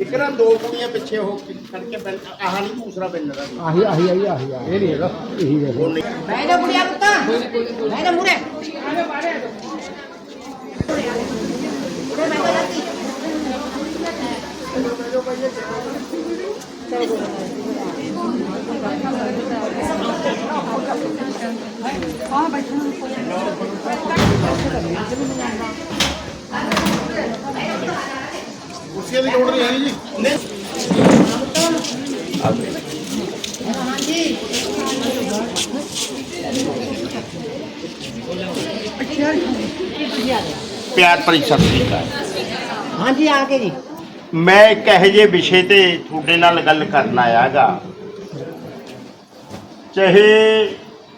ਇੱਕ ਨਾ ਦੋ ਕੁੜੀਆਂ ਪਿੱਛੇ ਹੋ ਕੇ ਕਰਕੇ ਬੈਲ ਆਹ ਨਹੀਂ ਦੂਸਰਾ ਬੈਲ ਦਾ। ਆਹੀ ਆਹੀ ਆਹੀ ਆਹੀ ਆ। ਇਹ ਨਹੀਂ ਹੈਗਾ। ਇਹੀ ਦੇਖ ਉਹ ਨਹੀਂ। ਬਹਿ ਜਾ ਬੁੜੀਆ ਪੁੱਤ। ਬਹਿ ਜਾ ਮੂਰੇ ਕੁਰਸੀਆਂ ਦੀ ਲੋੜ ਨਹੀਂ ਹੈ ਜੀ। ਨਹੀਂ ਪਿਆਰ ਭਰੀ ਸਤਿ ਸ੍ਰੀ ਅਕਾਲ। ਹਾਂਜੀ ਆ ਕੇ ਜੀ। ਮੈਂ ਇੱਕ ਇਹੋ ਜਿਹੇ ਵਿਸ਼ੇ ਤੇ ਤੁਹਾਡੇ ਨਾਲ ਗੱਲ ਕਰਨ ਆਇਆਗਾ। ਚਾਹੇ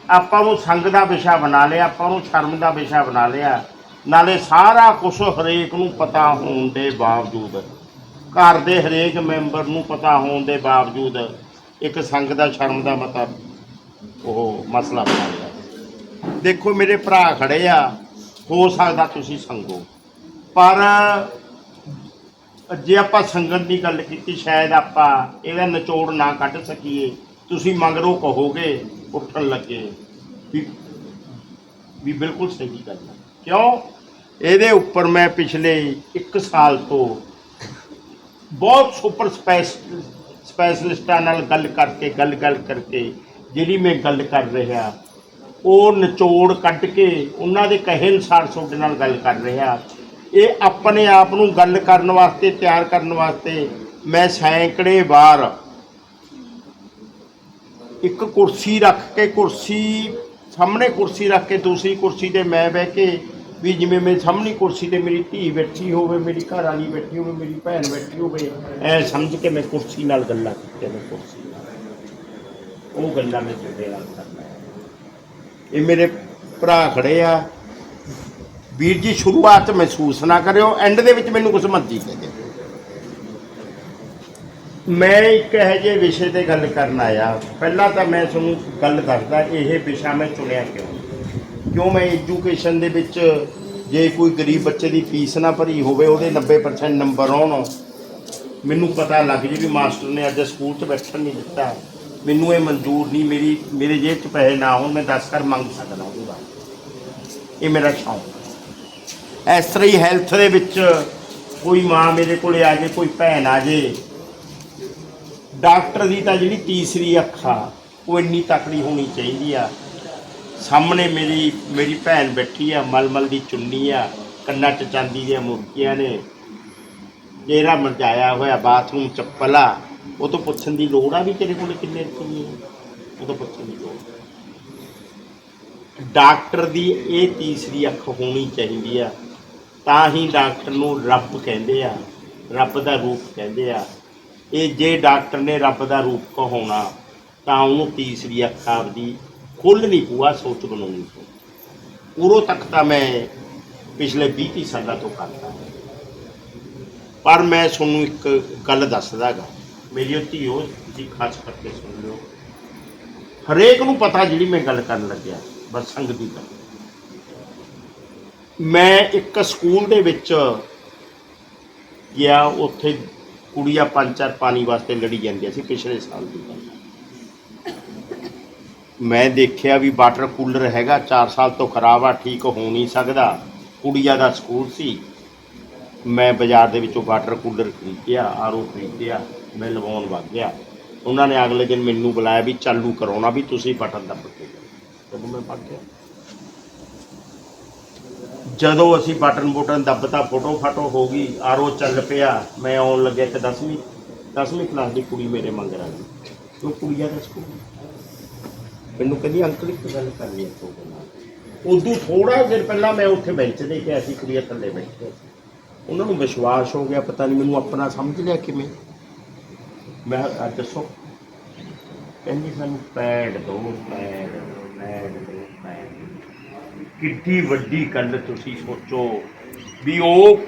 ਆਪਾਂ ਨੂੰ ਸੰਗ ਦਾ ਵਿਸ਼ਾ ਬਣਾ ਲਿਆ ਆਪਾਂ ਨੂੰ ਸ਼ਰਮ ਦਾ ਵਿਸ਼ਾ ਬਣਾ ਲਿਆ ਨਾਲੇ ਸਾਰਾ ਕੁਝ ਹਰੇਕ ਨੂੰ ਪਤਾ ਹੋਣ ਦੇ ਬਾਵਜੂਦ ਘਰ ਦੇ ਹਰੇਕ ਮੈਂਬਰ ਨੂੰ ਪਤਾ ਹੋਣ ਦੇ ਬਾਵਜੂਦ ਇੱਕ ਸੰਗ ਦਾ ਸ਼ਰਮ ਦਾ ਮਤਾ ਉਹ ਮਸਲਾ ਬਣਾ ਲਿਆ। ਦੇਖੋ ਮੇਰੇ ਭਰਾ ਖੜੇ ਆ, ਹੋ ਸਕਦਾ ਤੁਸੀਂ ਸੰਗੋ। ਪਰ ਜੇ ਆਪਾਂ ਸੰਗਤ ਦੀ ਗੱਲ ਕੀਤੀ, ਸ਼ਾਇਦ ਆਪਾਂ ਇਹਦਾ ਨਿਚੋੜ ਨਾ ਕੱਢ ਸਕੀਏ। ਤੁਸੀਂ ਮੰਗਰੋ ਕਹੋਗੇ, ਉੱਠਣ ਲੱਗੇ ਵੀ ਵੀ ਬਿਲਕੁਲ ਸਹੀ ਗੱਲ ਹੈ ਕਿਉਂ? ਇਹਦੇ ਉੱਪਰ ਮੈਂ ਪਿਛਲੇ 1 ਸਾਲ ਤੋਂ ਬਹੁਤ ਸੁਪਰ ਸਪੈਸ, ਸਪੈਸ਼ਲਿਸਟਾਂ ਨਾਲ ਗੱਲ ਕਰਕੇ, ਗੱਲ ਗੱਲ ਕਰਕੇ ਜਿਹੜੀ ਮੈਂ ਗੱਲ ਕਰ ਰਿਹਾ, ਉਹ ਨਿਚੋੜ ਕੱਢ ਕੇ ਉਹਨਾਂ ਦੇ ਕਹੇ ਅਨੁਸਾਰ ਤੁਹਾਡੇ ਨਾਲ ਗੱਲ ਕਰ ਰਿਹਾ। ਇਹ ਆਪਣੇ ਆਪ ਨੂੰ ਗੱਲ ਕਰਨ ਵਾਸਤੇ, ਤਿਆਰ ਕਰਨ ਵਾਸਤੇ ਮੈਂ ਸੈਂਕੜੇ ਵਾਰ ਇੱਕ ਕੁਰਸੀ ਰੱਖ ਕੇ, ਕੁਰਸੀ ਸਾਹਮਣੇ ਕੁਰਸੀ ਰੱਖ ਕੇ, ਦੂਸਰੀ ਕੁਰਸੀ ਤੇ ਮੈਂ ਬਹਿ ਕੇ ਵੀ ਜਿਵੇਂ ਮੇਰੇ ਸਾਹਮਣੀ ਕੁਰਸੀ ਤੇ ਮੇਰੀ ਧੀ ਬੈਠੀ ਹੋਵੇ, ਮੇਰੀ ਘਰ ਵਾਲੀ ਬੈਠੀ ਹੋਵੇ, ਮੇਰੀ ਭੈਣ ਬੈਠੀ ਹੋਵੇ, ਐ ਸਮਝ ਕੇ ਮੈਂ ਕੁਰਸੀ ਨਾਲ ਗੱਲਾਂ ਕੀਤੀਆਂ ਮੈਂ ਕੁਰਸੀ ਨਾਲ। ਉਹ ਗੱਲਾਂ ਮੈਂ ਤੁਹਾਡੇ ਨਾਲ ਕਰਨਾ ਇਹ ਮੇਰੇ ਭਰਾ ਖੜੇ ਆ। ਵੀਰ ਜੀ, ਸ਼ੁਰੂਆਤ ਮਹਿਸੂਸ ਨਾ ਕਰਿਓ ਐਂਡ ਦੇ ਵਿੱਚ ਮੈਨੂੰ ਕੁਝ ਮਰਜ਼ੀ ਕਹਿ ਦਿਓ। ਮੈਂ ਇੱਕ ਇਹੋ ਜਿਹੇ ਵਿਸ਼ੇ ਤੇ ਗੱਲ ਕਰਨ ਆਇਆ। ਪਹਿਲਾਂ ਤਾਂ ਮੈਂ ਤੁਹਾਨੂੰ ਗੱਲ ਦੱਸਦਾ, ਇਹ ਵਿਸ਼ਾ ਮੈਂ ਚੁਣਿਆ ਕਿਉਂ? ਕਿਉਂ ਮੈਂ ਐਜੂਕੇਸ਼ਨ ਦੇ ਵਿੱਚ ਜੇ ਕੋਈ ਗਰੀਬ ਬੱਚੇ ਦੀ ਫੀਸ ਨਾ ਭਰੀ ਹੋਵੇ, ਉਹਦੇ 90% ਨੰਬਰ ਆਉਣ ਮੈਨੂੰ ਪਤਾ ਲੱਗ ਜੇ ਵੀ ਮਾਸਟਰ ਨੇ ਅੱਜ ਸਕੂਲ 'ਚ ਬੈਠਣ ਨਹੀਂ ਦਿੱਤਾ। ਮੈਨੂੰ ਇਹ ਮਨਜ਼ੂਰ ਨਹੀਂ, ਮੇਰੀ, ਮੇਰੇ ਜੇਬ 'ਚ ਪੈਸੇ ਨਾ ਹੋਣ, ਮੈਂ 10 ਕਰ ਮੰਗ ਸਕਦਾ ਉਹਦੇ ਬਾਅਦ ਇਹ ਮੇਰਾ ਸ਼ੌਂਕ ਇਸ ਤਰ੍ਹਾਂ ਹੀ ਹੈਲਥ ਦੇ ਵਿੱਚ ਕੋਈ ਮਾਂ ਮੇਰੇ ਕੋਲੇ ਆ ਜੇ, ਕੋਈ ਭੈਣ ਆ ਜੇ, ਡਾਕਟਰ ਦੀ ਤਾਂ ਜਿਹੜੀ ਤੀਸਰੀ ਅੱਖ ਆ ਉਹ ਇੰਨੀ ਤਕੜੀ ਹੋਣੀ ਚਾਹੀਦੀ ਆ। ਸਾਹਮਣੇ ਮੇਰੀ ਮੇਰੀ ਭੈਣ ਬੈਠੀ ਆ, ਮਲਮਲ ਦੀ ਚੁੰਨੀ ਆ, ਕੰਨਾਂ 'ਚ ਚਾਂਦੀ ਦੀਆਂ ਮੁਰਕੀਆਂ ਨੇ। ਜਿਹੜਾ ਮਰਜਾਇਆ ਹੋਇਆ, ਬਾਥਰੂਮ ਚੱਪਲ ਆ। ਉਹ ਤੋਂ ਪੁੱਛਣ ਦੀ ਲੋੜ ਆ ਵੀ ਤੇਰੇ ਕੋਲ ਕਿੰਨੇ ਰੁਪਏ ਉਹ ਤੋਂ ਪੁੱਛਣ ਦੀ ਲੋੜ ਡਾਕਟਰ ਦੀ ਇਹ ਤੀਸਰੀ ਅੱਖ ਹੋਣੀ ਚਾਹੀਦੀ ਆ। ਤਾਂ ਹੀ ਡਾਕਟਰ ਨੂੰ ਰੱਬ ਕਹਿੰਦੇ ਆ, ਰੱਬ ਦਾ ਰੂਪ ਕਹਿੰਦੇ ਆ। ਇਹ ਜੇ ਡਾਕਟਰ ਨੇ ਰੱਬ ਦਾ ਰੂਪ ਕਹਾਉਣਾ, ਤਾਂ ਉਹਨੂੰ ਤੀਸਰੀ ਅੱਖ ਆਪਦੀ ਖੋਲ੍ਹਣੀ ਪੂਆ, ਸੋਚ ਬਣਾਉਣੀ ਪਊ। ਉਰੋਂ ਤੱਕ ਤਾਂ ਮੈਂ ਪਿਛਲੇ 20 ਤੀਹ ਸਾਲਾਂ ਤੋਂ ਕਰਦਾ। ਪਰ ਮੈਂ ਤੁਹਾਨੂੰ ਇੱਕ ਗੱਲ ਦੱਸਦਾਗਾ। ਮੇਰੀ ਉਹ ਧੀਓ ਤੁਸੀਂ ਖਾਸ ਕਰਕੇ ਸੁਣ ਲਿਓ। ਹਰੇਕ ਨੂੰ ਪਤਾ ਜਿਹੜੀ ਮੈਂ ਗੱਲ ਕਰਨ ਲੱਗਿਆ, ਬਸ ਸੰਗ ਦੀ ਗੱਲ। ਮੈਂ ਇੱਕ ਸਕੂਲ ਦੇ ਵਿੱਚ ਗਿਆ, ਉੱਥੇ ਕੁੜੀਆਂ ਪੰਜ ਚਾਰ ਪਾਣੀ ਵਾਸਤੇ ਲੜੀ ਜਾਂਦੀਆਂ ਸੀ ਪਿਛਲੇ ਸਾਲ ਦੀ ਗੱਲ। ਮੈਂ ਦੇਖਿਆ ਵੀ ਵਾਟਰ ਕੂਲਰ ਹੈਗਾ 4 ਸਾਲ ਤੋਂ ਖਰਾਬ ਆ, ਠੀਕ ਹੋ ਨਹੀਂ ਸਕਦਾ। ਕੁੜੀਆਂ ਦਾ ਸਕੂਲ ਸੀ। ਮੈਂ ਬਾਜ਼ਾਰ ਦੇ ਵਿੱਚੋਂ ਵਾਟਰ ਕੂਲਰ ਖਰੀਦਿਆ ਆਰਓ ਖਰੀਦਿਆ, ਮੈਂ ਲਵਾਉਣ ਵਗ ਗਿਆ। ਉਹਨਾਂ ਨੇ ਅਗਲੇ ਦਿਨ ਮੈਨੂੰ ਬੁਲਾਇਆ ਵੀ ਚਾਲੂ ਕਰਾਉਣਾ ਵੀ ਤੁਸੀਂ ਬਟਨ ਦੱਬ। ਕੇ ਜਦੋਂ ਮੈਂ ਵਗ ਗਿਆ। ਜਦੋਂ ਅਸੀਂ ਬਟਨ ਬਟਨ ਦੱਬਤਾ, ਫੋਟੋ ਫਾਟੋ ਹੋ ਗਈ ਆਰਓ ਚੱਲ ਪਿਆ। ਮੈਂ ਆਉਣ ਲੱਗਿਆ ਤੇ 10ਵੀਂ 10ਵੀਂ ਕਲਾਸ ਦੀ ਕੁੜੀ ਮੇਰੇ ਮੰਗ ਆ ਗਈ ਉਹ ਕੁੜੀਆਂ ਦਾ ਸਕੂਲ। ਮੈਨੂੰ ਕਹਿੰਦੀ, ਅੰਕਲ, ਇੱਕ ਗੱਲ ਕਰਨੀ ਹੈ ਤੁਹਾਡੇ ਨਾਲ। ਉਦੋਂ ਥੋੜਾ ਜਿਹਾ ਪਹਿਲਾਂ ਮੈਂ ਉੱਥੇ ਬੈਂਚ ਤੇ ਕਿ ਅਸੀਂ ਕੁੜੀਆਂ ਥੱਲੇ ਬੈਠੇ ਸੀ। ਉਹਨਾਂ ਨੂੰ ਵਿਸ਼ਵਾਸ ਹੋ ਗਿਆ, ਪਤਾ ਨਹੀਂ ਮੈਨੂੰ ਆਪਣਾ ਸਮਝ ਲਿਆ ਕਿਵੇਂ। ਮੈਂ "ਅੱਜ ਦੱਸੋ। ਕਹਿੰਦੀ, ਸਾਨੂੰ ਪੈਡ ਦੋ, ਪੈਡ ਪੈਡ ਦੋ, ਪੈਡ ਕਿੱਡੀ ਵੱਡੀ ਗੱਲ ਤੁਸੀਂ ਸੋਚੋ ਵੀ ਉਹ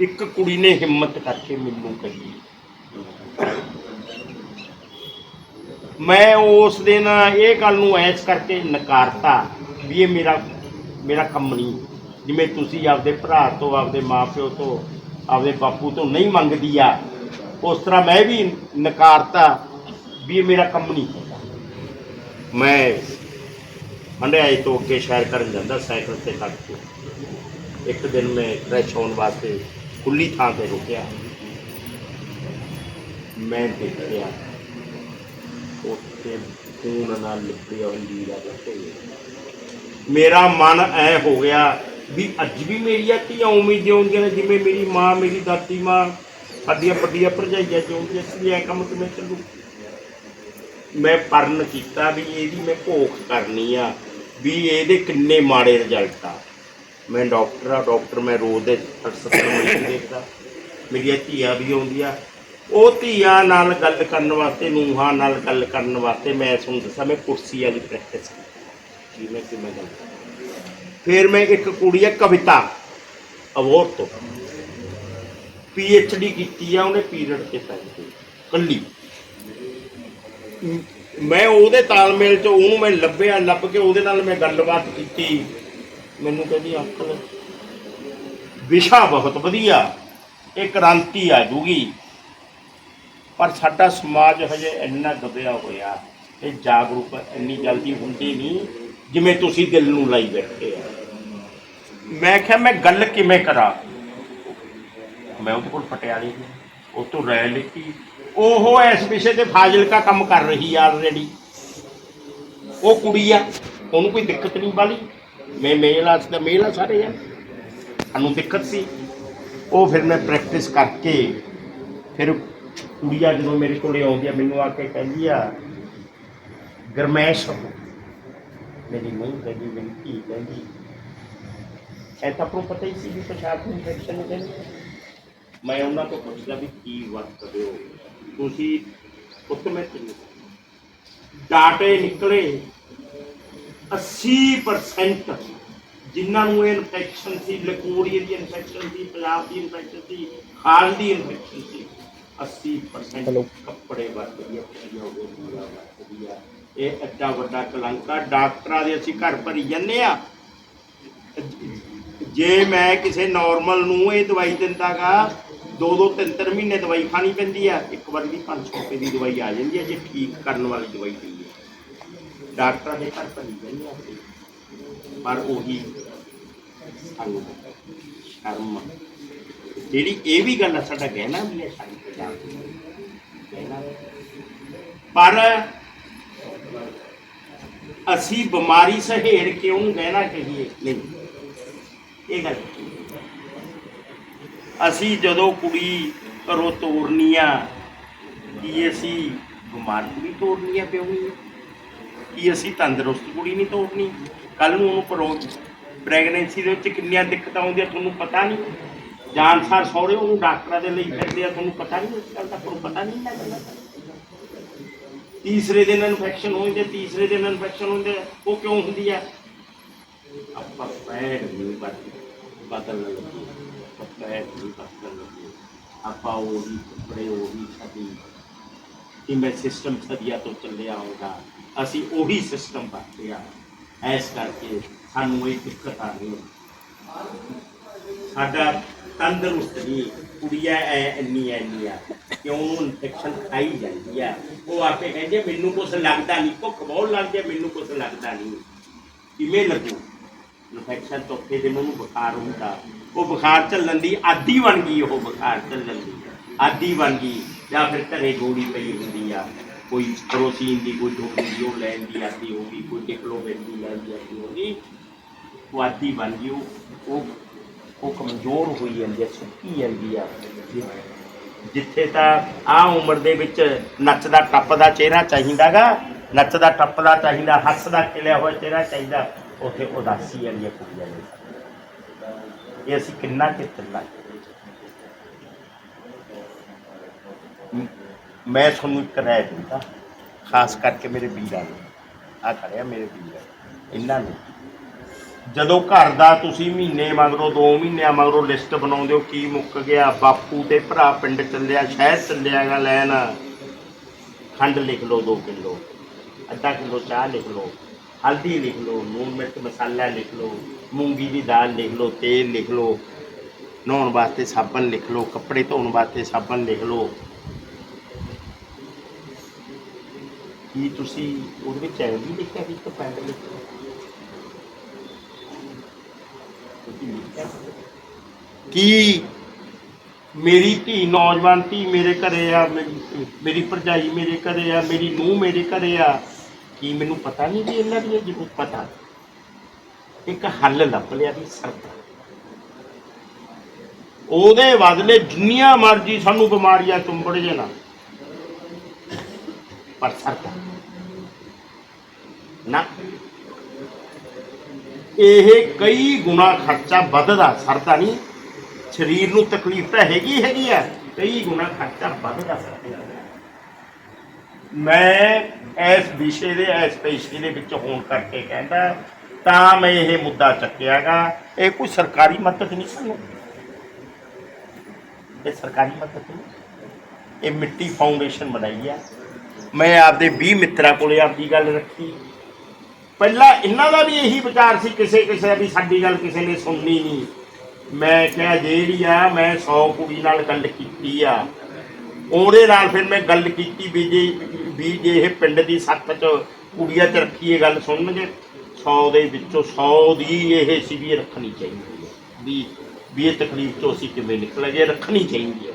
ਇੱਕ ਕੁੜੀ ਨੇ ਹਿੰਮਤ ਕਰਕੇ ਮੈਨੂੰ ਕਹੀ। ਮੈਂ ਉਸ ਦਿਨ ਇਹ ਗੱਲ ਨੂੰ ਐਸ ਕਰਕੇ ਨਕਾਰਤਾ ਵੀ ਇਹ ਮੇਰਾ ਮੇਰਾ ਕੰਮ ਨਹੀਂ। ਜਿਵੇਂ ਤੁਸੀਂ ਆਪਦੇ ਭਰਾ ਤੋਂ, ਆਪਦੇ ਮਾਪਿਓ ਤੋਂ, ਆਪਦੇ ਬਾਪੂ ਤੋਂ ਨਹੀਂ ਮੰਗਦੀ ਆ, ਉਸ ਤਰ੍ਹਾਂ ਮੈਂ ਵੀ ਨਕਾਰਤਾ ਵੀ ਇਹ ਮੇਰਾ ਕੰਮ ਨਹੀਂ ਮੈਂ ਹੰਡਿਆਈ ਤੋਂ ਅੱਗੇ ਸ਼ਹਿਰ ਕਰਨ ਜਾਂਦਾ, ਸਾਈਕਲ ਤੇ ਕੱਢ ਕੇ। ਇੱਕ ਦਿਨ ਮੈਂ ਫਰੈਸ਼ ਹੋਣ ਵਾਸਤੇ ਖੁੱਲੀ ਥਾਂ ਤੇ ਰੁਕਿਆ। ਮੈਂ ਦੇਖਿਆ ਉੱਥੇ ਖੂਨ ਨਾਲ ਲਿਪਿਆ ਹੋਇਆ ਲੀੜਾ ਮੇਰਾ ਮਨ ਐ ਹੋ ਗਿਆ ਵੀ ਅੱਜ ਵੀ ਮੇਰੀਆਂ ਧੀਆਂ ਉਵੇਂ ਹੀ ਜਿਉਂਦੀਆਂ ਨੇ, ਜਿਵੇਂ ਮੇਰੀ ਮਾਂ, ਮੇਰੀ ਦਾਦੀ ਮਾਂ, ਸਾਡੀਆਂ ਵੱਡੀਆਂ ਭਰਜਾਈਆਂ ਜਿਉਂਦੀਆਂ ਸੀ ਐ ਕੰਮ ਕਿਵੇਂ ਚੱਲੂ? ਮੈਂ ਪਰਨ ਕੀਤਾ ਵੀ ਇਹਦੀ ਮੈਂ ਭੋਖ ਕਰਨੀ ਆ, ਵੀ ਇਹਦੇ ਕਿੰਨੇ ਮਾੜੇ ਰਿਜ਼ਲਟ ਆ। ਮੈਂ ਡਾਕਟਰ ਆ, ਡਾਕਟਰ ਮੈਂ ਰੋਜ਼ ਦੇ 70 ਮਰੀਜ਼ ਦੇਖਦਾ। ਮੇਰੀਆਂ ਧੀਆਂ ਵੀ ਆਉਂਦੀਆਂ ਉਹ ਧੀਆਂ ਨਾਲ ਗੱਲ ਕਰਨ ਵਾਸਤੇ, ਨੂੰਹਾਂ ਨਾਲ ਗੱਲ ਕਰਨ ਵਾਸਤੇ ਮੈਂ ਤੁਹਾਨੂੰ ਦੱਸਾਂ, ਮੈਂ ਕੁਰਸੀ ਵਾਲੀ ਪ੍ਰੈਕਟਿਸ ਕੀਤੀ। ਮੈਂ ਕਿਵੇਂ ਗੱਲ ਫਿਰ ਮੈਂ ਇੱਕ ਕੁੜੀ ਹੈ ਕਵਿਤਾ ਅਵਾਰਡ ਤੋਂ। ਪੀ ਐਚ ਡੀ ਕੀਤੀ ਆ, ਉਹਨੇ ਪੀਰੀਅਡ ਤੇ ਸਾਈ ਕੱਲੀ ਮੈਂ ਉਹਦੇ ਤਾਲਮੇਲ ਚ, ਉਹਨੂੰ ਮੈਂ ਲੱਭਿਆ, ਲੱਭ ਕੇ ਉਹਦੇ ਨਾਲ ਮੈਂ ਗੱਲਬਾਤ ਕੀਤੀ। ਮੈਨੂੰ ਕਹਿੰਦੀ, ਅੰਕਲ, ਵਿਸ਼ਾ ਬਹੁਤ ਵਧੀਆ। ਇਹ ਕ੍ਰਾਂਤੀ ਆ ਜੂਗੀ। ਪਰ ਸਾਡਾ ਸਮਾਜ ਹਜੇ ਇੰਨਾ ਦਬਿਆ ਹੋਇਆ ਇਹ ਜਾਗਰੂਕ ਇੰਨੀ ਜਲਦੀ ਹੁੰਦੀ ਨਹੀਂ, ਜਿਵੇਂ ਤੁਸੀਂ ਦਿਲ ਨੂੰ ਲਾਈ ਬੈਠੇ ਆ ਮੈਂ ਕਿਹਾ, ਮੈਂ ਗੱਲ ਕਿਵੇਂ ਕਰਾਂ? ਮੈਂ ਉਹਦੇ ਕੋਲ ਪਟਿਆਲੇ ਗਿਆ ਉਹ ਤੋਂ ਰਾਇ ਲਿੱਤੀ। ਉਹ ਇਸ ਵਿਸ਼ੇ ਤੇ ਫਾਜ਼ਿਲਕਾ ਕੰਮ ਕਰ ਰਹੀ ਆ ਆਲਰੇਡੀ ਉਹ ਕੁੜੀ ਆ, ਉਹਨੂੰ ਕੋਈ ਦਿੱਕਤ ਨਹੀਂ ਵਾਲੀ। ਮੈਂ ਮੇਲ ਆ ਦਾ ਮੇਲ ਆ ਸਾਰੇ ਆ। ਸਾਨੂੰ ਦਿੱਕਤ ਸੀ। ਉਹ ਫਿਰ ਮੈਂ ਪ੍ਰੈਕਟਿਸ ਕਰਕੇ ਫਿਰ ਕੁੜੀਆ ਜਦੋਂ ਮੇਰੇ ਕੋਲੇ ਆਉਂਦੀ ਆ, ਮੈਨੂੰ ਆ ਕੇ ਕਹਿੰਦੀ ਆ, ਗਰਮੈਸ਼ ਮੇਰੀ ਮੂੰਹ ਕਹਿੰਦੀ, ਮੇਰੀ ਧੀ ਕਹਿੰਦੀ ਐ ਤਾਂ ਆਪਾਂ ਨੂੰ ਪਤਾ ਹੀ ਸੀ ਵੀ ਪੇਸ਼ਾਬ ਦੀ ਇਨਫੈਕਸ਼ਨ ਹੋ ਜਾਂਦੀ ਮੈਂ ਉਹਨਾਂ ਤੋਂ ਪੁੱਛਦਾ ਵੀ ਕੀ ਵਰਤਦੇ ਹੋ ਤੁਸੀਂ ਪੁੱਤ ਮੈਂ ਤੈਨੂੰ ਡਾਟੇ ਨਿਕਲੇ 80% ਜਿਨ੍ਹਾਂ ਨੂੰ ਇਹ ਇਨਫੈਕਸ਼ਨ ਸੀ ਲਕੋਰੀਆ ਦੀ ਇਨਫੈਕਸ਼ਨ ਸੀ, ਪੰਜਾਬ ਦੀ ਇਨਫੈਕਸ਼ਨ ਸੀ, ਖਾਲ ਦੀ ਇਨਫੈਕਸ਼ਨ ਸੀ। 80% ਕੱਪੜੇ ਵਰਤਦੀ ਆ ਕੁੜੀਆਂ ਹੋ ਗਈਆਂ ਵਰਤਦੀ ਆ ਇਹ ਐਡਾ ਵੱਡਾ ਕਲੰਕਾ ਡਾਕਟਰਾਂ ਦੇ ਅਸੀਂ ਘਰ ਭਰੀ ਜੰਨੇ ਆ। ਜੇ ਮੈਂ ਕਿਸੇ ਨਾਰਮਲ ਨੂੰ ਇਹ ਦਵਾਈ ਦਿੰਦਾਗਾ ਦੋ ਦੋ ਤਿੰਨ ਤਿੰਨ ਮਹੀਨੇ ਦਵਾਈ ਖਾਣੀ ਪੈਂਦੀ ਆ ਇੱਕ ਵਾਰ ਵੀ 500 ਰੁਪਏ ਦੀ ਦਵਾਈ ਆ ਜਾਂਦੀ ਆ ਜੇ ਠੀਕ ਕਰਨ ਵਾਲੀ ਦਵਾਈ ਦਿੰਦੀ ਆ। ਡਾਕਟਰਾਂ ਦੇ ਘਰ ਭਰੀ ਜਾਂਦੇ ਆ। ਪਰ ਉਹੀ ਸਾਨੂੰ ਸ਼ਰਮ। ਜਿਹੜੀ ਇਹ ਵੀ ਗੱਲ ਆ, ਸਾਡਾ ਗਹਿਣਾ ਵੀ ਹੈ ਸਾਡੀ ਪੰਜਾਬ ਦੀ ਗਹਿਣਾ ਪਰ ਅਸੀਂ ਬਿਮਾਰੀ ਸਹੇੜ ਕੇ ਉਹਨੂੰ ਗਹਿਣਾ ਕਹੀਏ? ਨਹੀਂ। ਇਹ ਗੱਲ ਅਸੀਂ ਜਦੋਂ ਕੁੜੀ ਘਰੋਂ ਤੋਰਨੀ ਆ, ਕੀ ਅਸੀਂ ਬਿਮਾਰ ਕੁੜੀ ਤੋਰਨੀ ਆ ਪਿਉਣੀ ਕੀ ਅਸੀਂ ਤੰਦਰੁਸਤ ਕੁੜੀ ਨਹੀਂ ਤੋਰਨੀ? ਕੱਲ ਨੂੰ ਉਹਨੂੰ ਪਰੋ ਪ੍ਰੈਗਨੈਂਸੀ ਦੇ ਵਿੱਚ ਕਿੰਨੀਆਂ ਦਿੱਕਤਾਂ ਆਉਂਦੀਆਂ, ਤੁਹਾਨੂੰ ਪਤਾ ਨਹੀਂ? ਜਾਨ ਸਾਰ ਸਹੁਰੇ ਉਹਨੂੰ ਡਾਕਟਰਾਂ ਦੇ ਲਈ ਫਿਰਦੇ ਆ, ਤੁਹਾਨੂੰ ਪਤਾ ਨਹੀਂ ਇਸ ਗੱਲ ਦਾ ਤੁਹਾਨੂੰ ਪਤਾ ਨਹੀਂ ਲੱਗਦਾ ਤੀਸਰੇ ਦਿਨ ਇਨਫੈਕਸ਼ਨ ਹੋ ਜਾਂਦੇ, ਤੀਸਰੇ ਦਿਨ ਇਨਫੈਕਸ਼ਨ ਹੁੰਦੇ ਉਹ ਕਿਉਂ ਹੁੰਦੀ ਆ? ਆਪਾਂ ਪੈਰ ਨਹੀਂ ਬਦਲ ਬਦਲਣ ਪੈਰ ਨਹੀਂ ਬਦਲਣ ਲੱਗੇ। ਆਪਾਂ ਉਹੀ ਕੱਪੜੇ, ਉਹੀ ਸਾਡੀ ਕਿਵੇਂ ਸਿਸਟਮ ਸਦੀਆਂ ਤੋਂ ਚੱਲਿਆ ਹੋਗਾ ਅਸੀਂ ਉਹੀ ਸਿਸਟਮ ਵਰਤਿਆ ਐਸ ਕਰਕੇ ਸਾਨੂੰ ਇਹ ਦਿੱਕਤ ਆ ਰਹੀ ਹੈ। ਸਾਡਾ ਤੰਦਰੁਸਤ ਨਹੀਂ ਕੁੜੀਆਂ, ਐ ਇੰਨੀ ਐ ਇੰਨੀ ਆ। ਕਿਉਂ ਇਨਫੈਕਸ਼ਨ ਖਾਈ ਜਾਂਦੀ ਆ? ਉਹ ਆਪੇ ਕਹਿੰਦੇ, ਮੈਨੂੰ ਕੁਛ ਲੱਗਦਾ ਨਹੀਂ। ਭੁੱਖ ਬਹੁਤ ਲੱਗਦੀ ਆ, ਮੈਨੂੰ ਕੁਛ ਲੱਗਦਾ ਨਹੀਂ। ਕਿਵੇਂ ਲੱਗੂ? ਇਨਫੈਕਸ਼ਨ ਤੋਂ ਫਿਰ ਉਹਨੂੰ ਬੁਖਾਰ ਹੁੰਦਾ। ਉਹ ਬੁਖਾਰ ਚੱਲਣ ਦੀ ਆਦੀ ਬਣ ਗਈ, ਉਹ ਬੁਖਾਰ ਚੱਲਣ ਦੀ। ਆਦੀ ਬਣ ਗਈ, ਜਾਂ ਫਿਰ ਘਰੇ ਗੋਲੀ ਪਈ ਹੁੰਦੀ ਆ। ਕੋਈ ਪ੍ਰੋਟੀਨ ਦੀ ਕੋਈ ਡੋਜ਼ ਉਹ ਲੈਣ ਦੀ ਆਦੀ ਹੋ ਗਈ, ਕੋਈ ਡਿਕਲੋਵੈਨ ਦੀ ਲੈਣ ਦੀ ਆਦੀ ਹੋ ਗਈ। ਉਹ ਆਦੀ ਬਣ ਗਈ ਉਹ ਉਹ ਕਮਜ਼ੋਰ ਹੋਈ ਜਾਂਦੀ ਹੈ ਸੁੱਕੀ ਜਾਂਦੀ ਆ। ਜਿੱਥੇ ਤਾਂ ਆ ਉਮਰ ਦੇ ਵਿੱਚ ਨੱਚਦਾ, ਟੱਪਦਾ ਚਿਹਰਾ ਚਾਹੀਦਾਗਾ, ਨੱਚਦਾ, ਟੱਪਦਾ ਚਾਹੀਦਾ, ਹੱਸਦਾ ਖਿਲਿਆ ਹੋਇਆ ਚਿਹਰਾ ਚਾਹੀਦਾ, ਉੱਥੇ ਉਦਾਸੀ ਵਾਲੀਆਂ ਕੁੜੀਆਂ ਨੇ। ਇਹ ਅਸੀਂ ਕਿੰਨਾ ਚਿੱਤਰ ਲਾ ਮੈਂ ਤੁਹਾਨੂੰ ਇੱਕ ਰਾਏ ਦਿੰਦਾ, ਖਾਸ ਕਰਕੇ ਮੇਰੇ ਵੀਰਾਂ ਨੂੰ। ਆ ਖੜਿਆ ਮੇਰੇ ਵੀਰ। ਇਹਨਾਂ ਨੂੰ ਜਦੋਂ ਘਰ ਦਾ ਤੁਸੀਂ ਮਹੀਨੇ ਮਗਰੋਂ, ਦੋ ਮਹੀਨਿਆਂ ਮਗਰੋਂ ਲਿਸਟ ਬਣਾਉਂਦੇ ਹੋ, ਕੀ ਮੁੱਕ ਗਿਆ? ਬਾਪੂ ਤੇ ਭਰਾ ਪਿੰਡ ਚੱਲਿਆ, ਸ਼ਹਿਰ ਚੱਲਿਆ ਗਾ ਲੈਣ। ਖੰਡ ਲਿਖ ਲਓ 2 ਕਿਲੋ। ਅੱਧਾ ਕਿਲੋ ਚਾਹ ਲਿਖ ਲਓ। ਹਲਦੀ ਲਿਖ ਲਓ ਨੂਨ ਮਿਰਚ ਮਸਾਲਾ ਲਿਖ ਲਓ। ਮੂੰਗੀ ਦੀ ਦਾਲ ਲਿਖ ਲਓ, ਤੇਲ ਲਿਖ ਲਓ। ਨਹਾਉਣ ਵਾਸਤੇ ਸਾਬਣ ਲਿਖ ਲਓ, ਕੱਪੜੇ ਧੋਣ ਵਾਸਤੇ ਸਾਬਣ ਲਿਖ ਲਓ। ਕੀ ਤੁਸੀਂ ਉਹਦੇ ਵਿੱਚ ਐਵੇਂ ਲਿਖਿਆ ਵੀ ਇੱਕ ਪੈਂਟ ਲਿਖਿਆ ਕੀ ਮੇਰੀ ਧੀ ਨੌਜਵਾਨ ਧੀ ਮੇਰੇ ਘਰੇ ਆ, ਮੇਰੀ ਮੇਰੀ ਭਰਜਾਈ ਮੇਰੇ ਘਰੇ ਆ, ਮੇਰੀ ਨੂੰਹ ਮੇਰੇ ਘਰੇ ਆ, ਕੀ ਮੈਨੂੰ ਪਤਾ ਨਹੀਂ ਵੀ ਇਹਨਾਂ ਦੀ ਜ਼ਰੂਰ ਪਤਾ ਇੱਕ ਹੱਲ ਲੱਭ ਲਿਆ ਵੀ ਸਰਦਾ ਉਹਦੇ ਬਦਲੇ ਜਿੰਨੀਆਂ ਮਰਜ਼ੀ ਸਾਨੂੰ ਬਿਮਾਰੀਆਂ ਚੁੰਬੜ ਜੇ ਨਾ। ਪਰ ਸਰਦਾ ਨਾ। ਇਹ ਕਈ ਗੁਣਾ ਖਰਚਾ ਵੱਧਦਾ ਸਰਦਾ ਨਹੀਂ, ਸਰੀਰ ਨੂੰ ਤਕਲੀਫ ਤਾਂ ਹੈਗੀ ਹੈਗੀ ਆ, ਕਈ ਗੁਣਾ ਖਰਚਾ ਵੱਧਦਾ ਸਰਦਾ ਮੈਂ ਇਸ ਵਿਸ਼ੇ ਦੇ, ਇਸ ਪੇਸ਼ੇ ਦੇ ਵਿੱਚ ਹੋਣ ਕਰਕੇ ਕਹਿੰਦਾ, ਤਾਂ ਮੈਂ ਇਹ ਮੁੱਦਾ ਚੱਕਿਆਗਾ। ਇਹ ਕੋਈ ਸਰਕਾਰੀ ਮਦਦ ਨਹੀਂ ਸਾਨੂੰ। ਇਹ ਸਰਕਾਰੀ ਮਦਦ ਨਹੀਂ। ਇਹ ਮਿੱਟੀ ਫਾਊਂਡੇਸ਼ਨ ਬਣਾਈ ਆ। ਮੈਂ ਆਪਦੇ 20 ਮਿੱਤਰਾਂ ਕੋਲੇ ਆਪਦੀ ਗੱਲ ਰੱਖੀ। ਪਹਿਲਾਂ ਇਹਨਾਂ ਦਾ ਵੀ ਇਹੀ ਵਿਚਾਰ ਸੀ ਕਿਸੇ ਕਿਸੇ ਦਾ ਵੀ ਸਾਡੀ ਗੱਲ ਕਿਸੇ ਨੇ ਸੁਣਨੀ ਨਹੀਂ। ਮੈਂ ਕਿਹਾ ਜਿਹੜੀ ਆ, ਮੈਂ 100 ਕੁੜੀ ਨਾਲ ਗੱਲ ਕੀਤੀ ਆ। ਉਹਦੇ ਨਾਲ ਫਿਰ ਮੈਂ ਗੱਲ ਕੀਤੀ ਵੀ ਜੇ ਵੀ ਜੇ ਇਹ ਪਿੰਡ ਦੀ ਸੱਤ ਚ ਕੁੜੀਆਂ ਚ ਰੱਖੀਏ ਗੱਲ ਸੁਣਨਗੇ 100 ਦੇ ਵਿੱਚੋਂ 100 ਦੀ ਇਹ ਸੀ ਵੀ ਰੱਖਣੀ ਚਾਹੀਦੀ ਹੈ ਵੀ ਵੀ ਇਹ ਤਕਲੀਫ ਤੋਂ ਅਸੀਂ ਕਿਵੇਂ ਨਿਕਲਾਂਗੇ ਰੱਖਣੀ ਚਾਹੀਦੀ ਹੈ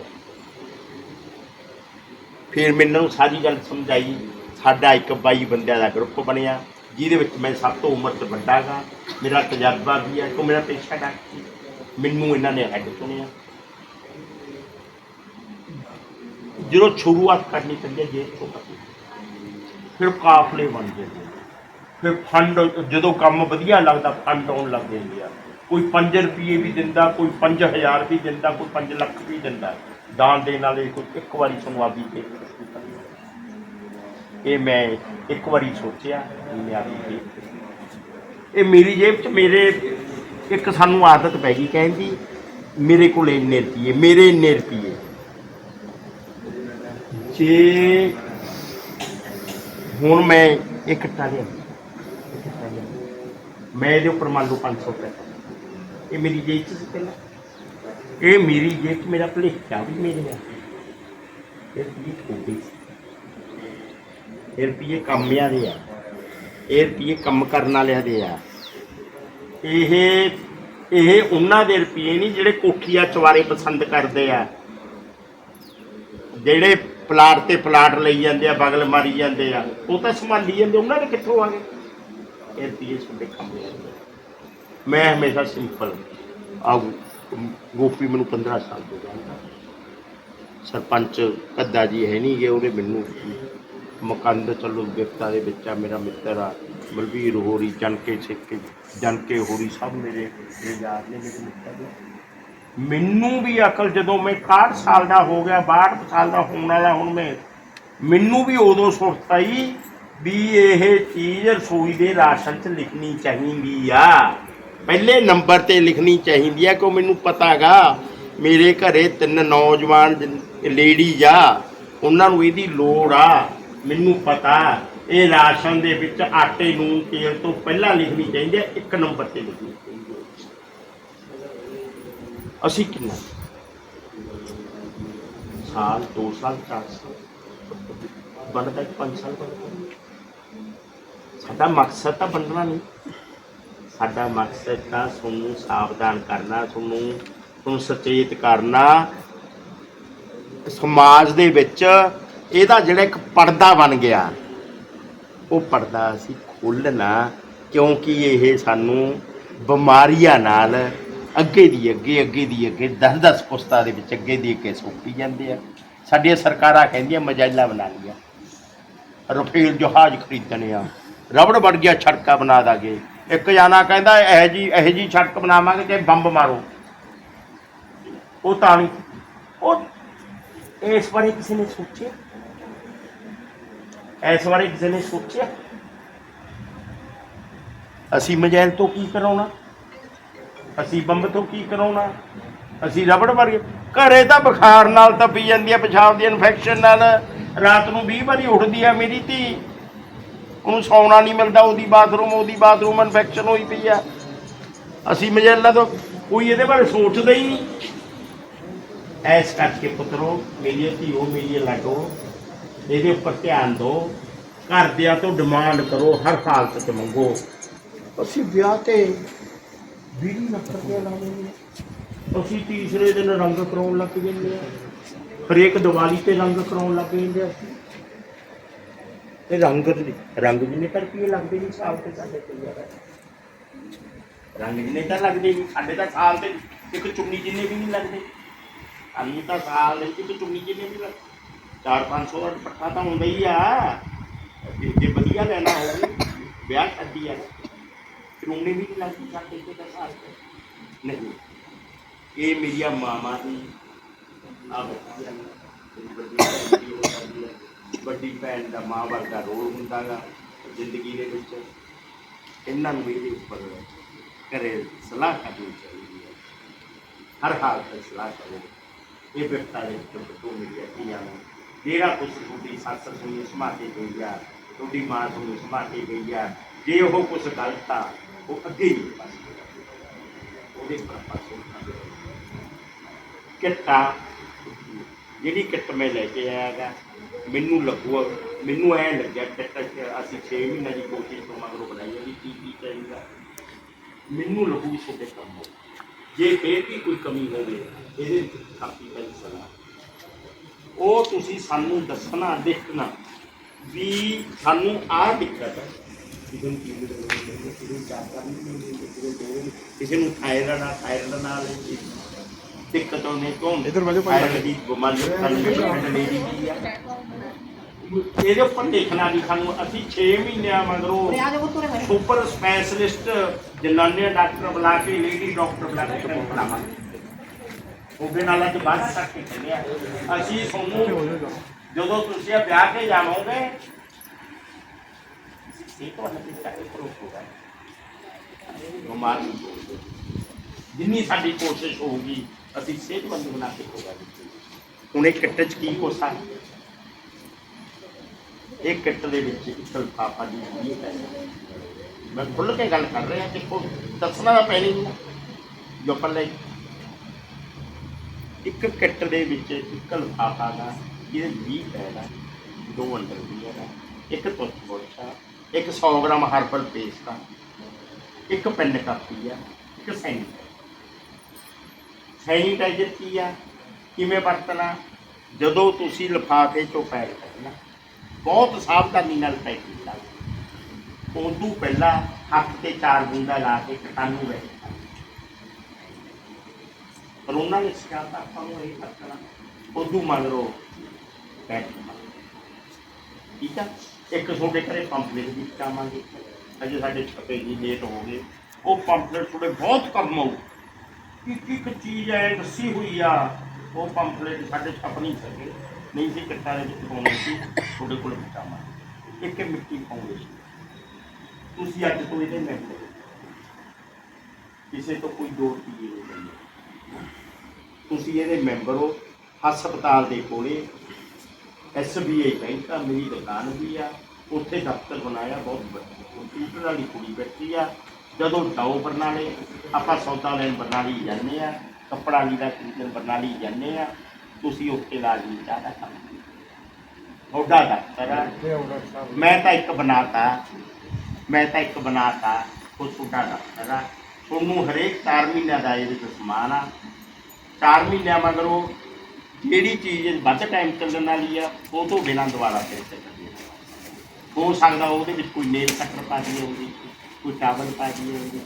ਫਿਰ ਮੈਨੂੰ ਸਾਰੀ ਗੱਲ ਸਮਝਾਈ। ਸਾਡਾ ਇੱਕ ਬਾਈ ਬੰਦਿਆਂ ਦਾ ਗਰੁੱਪ ਬਣਿਆ। ਜਿਹਦੇ ਵਿੱਚ ਮੈਂ ਸਭ ਤੋਂ ਉਮਰ 'ਚ ਵੱਡਾ ਗਾ, ਮੇਰਾ ਤਜਰਬਾ ਵੀ ਹੈ ਕਿਉਂ ਮੇਰਾ ਪੇਸ਼ਾ ਡਾਕਟਰੀ ਮੈਨੂੰ ਇਹਨਾਂ ਨੇ ਹੈਡ ਚੁਣਿਆ। ਜਦੋਂ ਸ਼ੁਰੂਆਤ ਕਰਨੀ ਪੈਂਦੀ ਹੈ ਜੇਬ ਤੋਂ ਕਰਨੀ ਫਿਰ ਕਾਫਲੇ ਬਣ ਜਾਂਦੇ ਫਿਰ ਫੰਡ ਜਦੋਂ ਕੰਮ ਵਧੀਆ ਲੱਗਦਾ ਫੰਡ ਆਉਣ ਲੱਗ ਜਾਂਦੇ ਆ। ਕੋਈ 5 ਰੁਪਏ ਵੀ ਦਿੰਦਾ, ਕੋਈ 5000 ਵੀ ਦਿੰਦਾ, ਕੋਈ 5 ਲੱਖ ਵੀ ਦਿੰਦਾ। ਦਾਨ ਦੇਣ ਵਾਲੇ ਕੋਈ ਇੱਕ ਵਾਰੀ ਸਾਨੂੰ ਆਪਦੀ ਜੇਬ ਇਹ ਮੈਂ ਇੱਕ ਵਾਰੀ ਸੋਚਿਆ ਮੈਂ ਆਪਦੀ ਜੇਬ ਤੋਂ ਇਹ ਮੇਰੀ ਜੇਬ 'ਚ ਮੇਰੇ, ਇੱਕ ਸਾਨੂੰ ਆਦਤ ਪੈ ਗਈ ਕਹਿੰਦੀ ਮੇਰੇ ਕੋਲ ਇੰਨੇ ਰੁਪਏ ਮੇਰੇ ਇੰਨੇ ਰੁਪਏ ਜੇ ਹੁਣ ਮੈਂ ਇੱਕ ਟਾਲਿਆ ਮੈਂ ਇਹਦੇ ਉੱਪਰ ਮੰਨ ਲਓ 500 ਰੁਪਏ ਇਹ ਮੇਰੀ ਜੇਬ 'ਚ ਸੀ ਪਹਿਲਾਂ। ਇਹ ਮੇਰੀ ਜੇਬ 'ਚ ਮੇਰਾ ਭਲੇਖਾ ਵੀ ਮੇਰੇ ਆ ਇਹ ਵੀ ਛੋਟੀ ਇਹ ਰੁਪਏ ਕੰਮਿਆਂ ਦੇ ਆ। ਇਹ ਰੁਪਏ ਕੰਮ ਕਰਨ ਵਾਲਿਆਂ ਦੇ ਆ। ਇਹ ਇਹ ਉਹਨਾਂ ਦੇ ਰੁਪਏ ਨਹੀਂ ਜਿਹੜੇ ਕੋਠੀਆਂ ਚਵਾਰੇ ਪਸੰਦ ਕਰਦੇ ਆ। ਜਿਹੜੇ ਪਲਾਟ ਤੇ ਪਲਾਟ ਲਈ ਜਾਂਦੇ ਆ, ਬਗਲ ਮਾਰੀ ਜਾਂਦੇ ਆ। ਉਹ ਤਾਂ ਸੰਭਾਲੀ ਜਾਂਦੇ, ਉਹਨਾਂ ਦੇ ਕਿੱਥੋਂ ਆ ਗਏ? ਇਹ ਰੁਪਏ ਸਾਡੇ ਕੰਮ ਮੈਂ ਹਮੇਸ਼ਾ ਸਿੰਪਲ ਆ ਗੋਪੀ ਮੈਨੂੰ 15 ਸਾਲ ਹੋ ਗਿਆ ਸਰਪੰਚ ਕੱਦਾ ਜੀ ਹੈ ਨਹੀਂ ਗੇ, ਉਹਨੇ ਮੈਨੂੰ ਮੁਕੰਦ ਚੱਲੋ ਗਿਫਟਾਂ ਦੇ ਵਿੱਚ ਆ ਮੇਰਾ ਮਿੱਤਰ ਆ, ਬਲਬੀਰ ਹੋਰੀ, ਜਨਕੇ ਸਿੱਕੇ ਜਨਕੇ ਹੋਰੀ ਸਭ ਮੇਰੇ ਮੇਰੇ ਯਾਰ ਨੇ ਮੇਰੇ ਮਿੱਤਰ ਨੇ। ਮੈਨੂੰ ਵੀ ਅਕਲ ਜਦੋਂ ਮੈਂ 61 ਸਾਲ ਦਾ ਹੋ ਗਿਆ 62 ਸਾਲ ਦਾ ਹੋਣ ਵਾਲਾ ਹੁਣ ਮੈਂ, ਮੈਨੂੰ ਵੀ ਉਦੋਂ ਸੁਰਤ ਆਈ ਵੀ ਇਹ ਚੀਜ਼ ਰਸੋਈ ਦੇ ਰਾਸ਼ਨ 'ਚ ਲਿਖਣੀ ਚਾਹੀਦੀ ਆ। ਪਹਿਲੇ ਨੰਬਰ ਤੇ ਲਿਖਣੀ ਚਾਹੀਦੀ ਆ, ਕਿਉਂ ਮੈਨੂੰ ਪਤਾਗਾ ਮੇਰੇ ਘਰੇ ਤਿੰਨ ਨੌਜਵਾਨ ਲੇਡੀਜ਼ ਆ, ਉਹਨਾਂ ਨੂੰ ਇਹਦੀ ਲੋੜ ਆ। ਮੈਨੂੰ ਪਤਾ, ਇਹ ਰਾਸ਼ਨ ਦੇ ਵਿੱਚ ਆਟੇ ਨੂੰ ਤੇਲ ਤੋਂ ਪਹਿਲਾਂ ਲਿਖਣੀ ਚਾਹੀਦੀ ਹੈ, ਇੱਕ ਨੰਬਰ ਤੇ ਲਿਖਣੀ ਚਾਹੀਦੀ ਆ ਅਸੀਂ ਕਿੰਨਾ? ਸਾਲ 2 ਸਾਲ 4 ਸਾਲ? ਬਣਦਾ 5 ਸਾਲ ਬਣਦਾ। ਸਾਡਾ ਮਕਸਦ ਤਾਂ ਬਣਨਾ ਨਹੀਂ। ਸਾਡਾ ਮਕਸਦ ਤਾਂ ਤੁਹਾਨੂੰ ਸਾਵਧਾਨ ਕਰਨਾ, ਤੁਹਾਨੂੰ ਤੁਹਾਨੂੰ ਸੁਚੇਤ ਕਰਨਾ। ਸਮਾਜ ਦੇ ਵਿੱਚ ਇਹਦਾ ਜਿਹੜਾ ਇੱਕ ਪਰਦਾ ਬਣ ਗਿਆ, ਉਹ ਪਰਦਾ ਅਸੀਂ ਖੋਲਣਾ ਕਿਉਂਕਿ ਇਹ ਸਾਨੂੰ ਬਿਮਾਰੀਆਂ ਨਾਲ ਅੱਗੇ ਦੀ ਅੱਗੇ ਅੱਗੇ ਦੀ ਅੱਗੇ 10-10 ਪੁਸਤਾਂ ਦੇ ਵਿੱਚ ਅੱਗੇ ਦੀ ਅੱਗੇ ਸੋਪੀ ਜਾਂਦੇ ਆ। ਸਾਡੀਆਂ ਸਰਕਾਰਾਂ ਕਹਿੰਦੀਆਂ ਮਜਾਇਲਾ ਬਣਾ ਲਿਆ ਰਫੇਲ ਜਹਾਜ਼ ਖਰੀਦਣੇ ਆ, ਰਬੜ ਵੜ ਗਿਆ, ਛੜਕਾ ਬਣਾ ਦਾਂਗੇ। ਇੱਕ ਜਾਣਾ ਕਹਿੰਦਾ, ਇਹ ਜੀ ਇਹ ਜੀ ਛੜਕ ਬਣਾਵਾਂਗੇ ਤੇ ਬੰਬ ਮਾਰੋ। ਉਹ ਤਾਂ ਨਹੀਂ। ਉਹ ਇਸ ਬਾਰੇ ਕਿਸੇ ਨੇ ਸੋਚਿਆ? ਇਸ ਬਾਰੇ ਕਿਸੇ ਨੇ ਸੋਚਿਆ? ਅਸੀਂ ਮਜੈਲ ਤੋਂ ਕੀ ਕਰਾਉਣਾ? ਅਸੀਂ ਬੰਬ ਤੋਂ ਕੀ ਕਰਾਉਣਾ? ਅਸੀਂ ਰਬੜ ਵਰਗੇ ਘਰੇ ਤਾਂ ਬੁਖਾਰ ਨਾਲ ਤਾਂ ਪੀ ਜਾਂਦੀ ਆ ਪਿਸ਼ਾਬ ਦੀ ਇਨਫੈਕਸ਼ਨ ਨਾਲ। ਰਾਤ ਨੂੰ 20 ਵਾਰੀ ਉੱਠਦੀ ਆ ਮੇਰੀ ਧੀ। ਉਹਨੂੰ ਸੌਣਾ ਨਹੀਂ ਮਿਲਦਾ, ਉਹਦੀ ਬਾਥਰੂਮ ਉਹਦੀ ਬਾਥਰੂਮ ਇਨਫੈਕਸ਼ਨ ਹੋਈ ਪਈ ਆ। ਅਸੀਂ ਮਜੈਲਾ ਤੋਂ ਕੋਈ ਇਹਦੇ ਬਾਰੇ ਸੋਚਦਾ ਹੀ ਨਹੀਂ। ਐਸ ਕਰਕੇ ਪੁੱਤਰੋ, ਮੇਰੀ ਧੀਓ ਮੇਰੀ ਲਾਡੋ। ਇਹਦੇ ਉੱਪਰ ਧਿਆਨ ਦਿਓ। ਘਰਦਿਆਂ ਤੋਂ ਡਿਮਾਂਡ ਕਰੋ ਹਰ ਹਾਲਤ 'ਚ ਮੰਗੋ। ਅਸੀਂ ਵਿਆਹ ਤੇ 20 ਲੱਖ ਰੁਪਏ ਲਾਉਂਦੇ ਅਸੀਂ ਤੀਸਰੇ ਦਿਨ ਰੰਗ ਕਰਾਉਣ ਲੱਗ ਜਾਂਦੇ ਆ ਹਰੇਕ ਦੀਵਾਲੀ ਤੇ ਰੰਗ ਕਰਾਉਣ ਲੱਗ ਜਾਂਦੇ ਆ ਇਹ ਰੰਗ ਰੰਗ ਜਿੰਨੇ ਤਾਂ ਰੁਪਏ ਲੱਗਦੇ ਨਹੀਂ ਸਾਲ ਤੇ ਸਾਡੇ ਕੋਲ ਯਾਰ ਰੰਗ ਜਿੰਨੇ ਤਾਂ ਲੱਗਦੇ ਨਹੀਂ ਸਾਡੇ ਤਾਂ ਸਾਲ ਤੇ ਇੱਕ ਚੁੰਨੀ ਜਿੰਨੇ ਵੀ ਨਹੀਂ ਲੱਗਦੇ। ਸਾਨੂੰ ਤਾਂ ਸਾਲ ਦੇ ਇੱਕ ਚੁੰਨੀ ਜਿੰਨੇ ਵੀ ਲੱਗਦੇ। 4-500 ਦਾ ਪੱਠਾ ਤਾਂ ਹੁੰਦਾ ਹੀ ਆ। ਜੇ ਜੇ ਵਧੀਆ ਲੈਣਾ ਹੋਵੇ, ਵਿਆਹ ਸ਼ਾਦੀ ਆ। ਚੁੰਨੀ ਵੀ ਨਹੀਂ ਲੱਗਦੀ, ਸਾਡੇ ਤੇ ਤਾਂ ਸਾਲ ਨਹੀਂ, ਇਹ ਮੇਰੀਆਂ ਮਾਮਾ ਦੀ ਆ। ਬੱਚੀ ਵੱਡੀ ਭੈਣ ਦਾ ਮਾਂ ਵਰਗਾ ਰੋਲ ਹੁੰਦਾ ਗਾ, ਜ਼ਿੰਦਗੀ ਦੇ ਵਿੱਚ। ਇਹਨਾਂ ਨੂੰ ਇਹਦੇ ਉੱਪਰ ਕਰੇ ਸਲਾਹ ਕਰਨੀ ਚਾਹੀਦੀ ਹੈ ਹਰ ਹਾਲਤ ਸਲਾਹ ਕਰੋ। ਇਹ ਵਿਵਸਥਾ ਦੇ ਵਿੱਚ ਤੋਂ ਮੇਰੀ ਧੀਆਂ ਨੂੰ ਜਿਹੜਾ ਕੁਛ ਤੁਹਾਡੀ ਸੱਸ ਤੁਹਾਨੂੰ ਸੁਣੀ ਸਮਾਤੇ ਗਈ ਆ? ਤੁਹਾਡੀ ਮਾਂ ਤੁਹਾਨੂੰ ਸੁਣੀ ਸਮਾਤੇ ਗਈ ਆ? ਜੇ ਉਹ ਕੁਛ ਗਲਤ ਆ, ਉਹ ਅੱਗੇ ਹੀ ਬਸ ਉਹਦੇ ਪਰ ਪਾਸੋਂ ਕਿੱਟਾ ਜਿਹੜੀ ਕਿੱਟ ਮੈਂ ਲੈ ਕੇ ਆਇਆਗਾ ਮੈਨੂੰ ਲੱਗੂ ਮੈਨੂੰ ਐ ਲੱਗਿਆ ਕਿੱਟ ਚ ਅਸੀਂ 6 ਮਹੀਨੇ ਦੀ ਕੋਸ਼ਿਸ਼ ਤੋਂ ਮਗਰੋਂ ਬਣਾਈ ਵੀ ਕੀ ਕੀ ਚਾਹੀਦਾ। ਮੈਨੂੰ ਲੱਗੂ ਵੀ ਕੰਮ ਜੇ ਫੇਰ ਵੀ ਕੋਈ ਕਮੀ ਹੋਵੇ, ਇਹਦੇ ਵਿੱਚ ਕਾਪੀ ਪੈਨ ਉਹ ਤੁਸੀਂ ਸਾਨੂੰ ਦੱਸਣਾ ਲਿਖਣਾ ਵੀ ਸਾਨੂੰ ਆਹ ਦਿੱਕਤ ਹੈ। ਕਿਸੇ ਨੂੰ ਕੀ ਕਿਸੇ ਨੂੰ ਚਾਹ ਕਰਨੀ ਕਿਸੇ ਨੂੰ ਕਿਸੇ ਨੂੰ ਥਾਇਰਾਇਡ ਆ ਥਾਇਰਾਇਡ ਨਾਲ ਦਿੱਕਤ ਉਹਨੇ ਕੌਣ ਇੱਧਰ ਵਜੋ। ਥਾਇਰਾਇਡ ਦੀ ਬਿਮਾਰੀ ਥਾਇਰਾਇਡ ਦੀ ਕੀ ਆ। ਇਹਦੇ ਉੱਪਰ ਦੇਖਣਾ ਵੀ ਸਾਨੂੰ ਅਸੀਂ 6 ਮਹੀਨਿਆਂ ਮਗਰੋਂ ਸੁਪਰ ਸਪੈਸ਼ਲਿਸਟ ਜਨਾਨੇ ਡਾਕਟਰ ਬੁਲਾ ਕੇ ਲੇਡੀ ਡਾਕਟਰ ਬੁਲਾ ਕੇ ਕੈਂਪ ਲਾਵਾਂਗੇ ਉਹਦੇ ਨਾਲ ਅੱਜ ਬਾਅਦ ਤੱਕ ਚੱਲਿਆ ਅਸੀਂ ਤੁਹਾਨੂੰ ਜਦੋਂ ਤੁਸੀਂ ਇਹ ਵਿਆਹ ਕੇ ਜਾਵੋਗੇ, ਇਹ ਤਾਂ ਹੱਥ ਚਾਹੇ ਪ੍ਰੂਫ ਹੋਗਾ ਬਿਮਾਰ ਜਿੰਨੀ ਸਾਡੀ ਕੋਸ਼ਿਸ਼ ਹੋਊਗੀ, ਅਸੀਂ ਸਿਹਤਮੰਦ ਬਣਾ ਕੇ ਹੋਗਾ ਹੁਣ ਇਹ ਕਿੱਟ ਚ ਕੀ ਕੋਸਾ ਇਹ ਕਿੱਟ ਦੇ ਵਿੱਚ ਇੱਕ ਲਫਾਫਾ ਦੀ ਵੀ ਹੈ ਮੈਂ ਖੁੱਲ ਕੇ ਗੱਲ ਕਰ ਰਿਹਾ, ਦੇਖੋ, ਦੱਸਣਾ ਤਾਂ ਪੈਣੀ ਜੋ ਪੱਲੇ ਇੱਕ ਕਿੱਟ ਦੇ ਵਿੱਚ ਇੱਕ ਲਫਾਫਾ ਦਾ, ਜਿਹਦੇ 20 ਪੈਦਾ ਦੋ ਅੰਡਰ ਵੀ ਹੈਗਾ ਇੱਕ ਬੁਰਸ਼ ਆ, ਇੱਕ 100 ਗ੍ਰਾਮ ਹਰਬਲ ਪੇਸਟ ਆ, ਇੱਕ ਪੈਨ ਕਾਪੀ ਆ, ਇੱਕ ਸੈਨੀਟਾਈਜ਼ਰ। ਸੈਨੀਟਾਈਜ਼ਰ ਕੀ ਆ? ਕਿਵੇਂ ਵਰਤਣਾ? ਜਦੋਂ ਤੁਸੀਂ ਲਿਫਾਫੇ ਚੋਂ ਪੈਕ ਕਰਨਾ ਬਹੁਤ ਸਾਵਧਾਨੀ ਨਾਲ ਪੈਕ ਕੀਤਾ ਉਦੋਂ ਪਹਿਲਾਂ ਹੱਥ ਤੇ ਚਾਰ ਬੂੰਦਾ ਲਾ ਕੇ ਕਟਾਨੂੰ ਵਿੱਚ ਪਰ ਉਹਨਾਂ ਨੇ ਤਾਂ ਆਪਾਂ ਨੂੰ ਇਹ ਕਰਨਾ। ਉਦੋਂ ਮਗਰੋਂ ਬੈਠ ਕਰਨਾ ਠੀਕ ਆ? ਇੱਕ ਤੁਹਾਡੇ ਘਰੇ ਪੰਪਲੇਟ ਵੀ ਪਹੁੰਚਾਵਾਂਗੇ ਅਜੇ ਸਾਡੇ ਛਪੇ ਜੀ ਲੇਟ ਹੋ ਗਏ। ਉਹ ਪੰਪਲੇਟ ਤੁਹਾਡੇ ਬਹੁਤ ਕੰਮ ਆਉ ਇੱਕ ਇੱਕ ਚੀਜ਼ ਐ ਦੱਸੀ ਹੋਈ ਆ, ਉਹ ਪੰਪਲੇਟ ਸਾਡੇ ਛਪ ਨਹੀਂ ਸਕੇ। ਨਹੀਂ ਸੀ ਕਿੱਟਾਂ ਦੇ ਵਿੱਚ ਪਾਉਣੇ ਸੀ, ਤੁਹਾਡੇ ਕੋਲ ਪਹੁੰਚਾਵਾਂਗੇ ਇੱਕ ਮਿੱਟੀ ਫਾਊਂਡੇਸ਼ਨ ਤੁਸੀਂ ਅੱਜ ਤੋਂ ਇਹਦੇ ਮੈਂਬਰ ਹੋ। ਕਿਸੇ ਤੋਂ ਕੋਈ ਦੋ ਰੁਪਈਏ ਨਹੀਂ ਲੈਣੇ ਤੁਸੀਂ ਇਹਦੇ ਮੈਂਬਰ ਹੋ ਹਸਪਤਾਲ ਦੇ ਕੋਲੇ ਐਸਬੀਆਈ ਬੈਂਕ ਆ ਮੇਰੀ ਦੁਕਾਨ ਵੀ ਆ ਉੱਥੇ ਦਫ਼ਤਰ ਬਣਾਇਆ ਬਹੁਤ ਵੱਡਾ ਕੰਪਿਊਟਰ ਵਾਲੀ ਕੁੜੀ ਬੈਠੀ ਆ। ਜਦੋਂ ਜਾਓ ਬਰਨਾਲੇ ਆਪਾਂ ਸੌਦਾ ਲੈਣ ਬਰਨਾਲੀ ਜਾਂਦੇ ਆ ਕੱਪੜਾ ਲੀੜਾ ਖਰੀਦਣ ਬਰਨਾਲੀ ਜਾਂਦੇ ਆ ਤੁਸੀਂ ਉੱਥੇ ਲਾਜ਼ਮੀ ਚਾਹਦਾ ਕੰਮ ਤੁਹਾਡਾ ਦਫ਼ਤਰ ਆ। ਮੈਂ ਤਾਂ ਇੱਕ ਬਣਾਤਾ ਮੈਂ ਤਾਂ ਇੱਕ ਬਣਾਤਾ ਉਹ ਤੁਹਾਡਾ ਦਫ਼ਤਰ ਆ। ਤੁਹਾਨੂੰ ਹਰੇਕ 4 ਮਹੀਨਿਆਂ ਦਾ ਇਹਦੇ ਵਿੱਚ ਸਮਾਨ ਆ। 4 ਮਹੀਨਿਆਂ ਮਗਰੋਂ ਜਿਹੜੀ ਚੀਜ਼ ਵੱਧ ਟਾਈਮ ਚੱਲਣ ਵਾਲੀ ਆ ਉਹ ਤੋਂ ਬਿਨਾਂ ਦੁਬਾਰਾ ਫਿਰ ਚੱਲਦੀ ਹੈ ਹੋ ਸਕਦਾ ਉਹਦੇ ਵਿੱਚ ਕੋਈ ਨੇਲ ਕਟਰ ਪਾ ਦੀ ਹੋਊਗੀ ਕੋਈ ਟਾਵਲ ਪਾ ਦੀ ਹੋਊਗੀ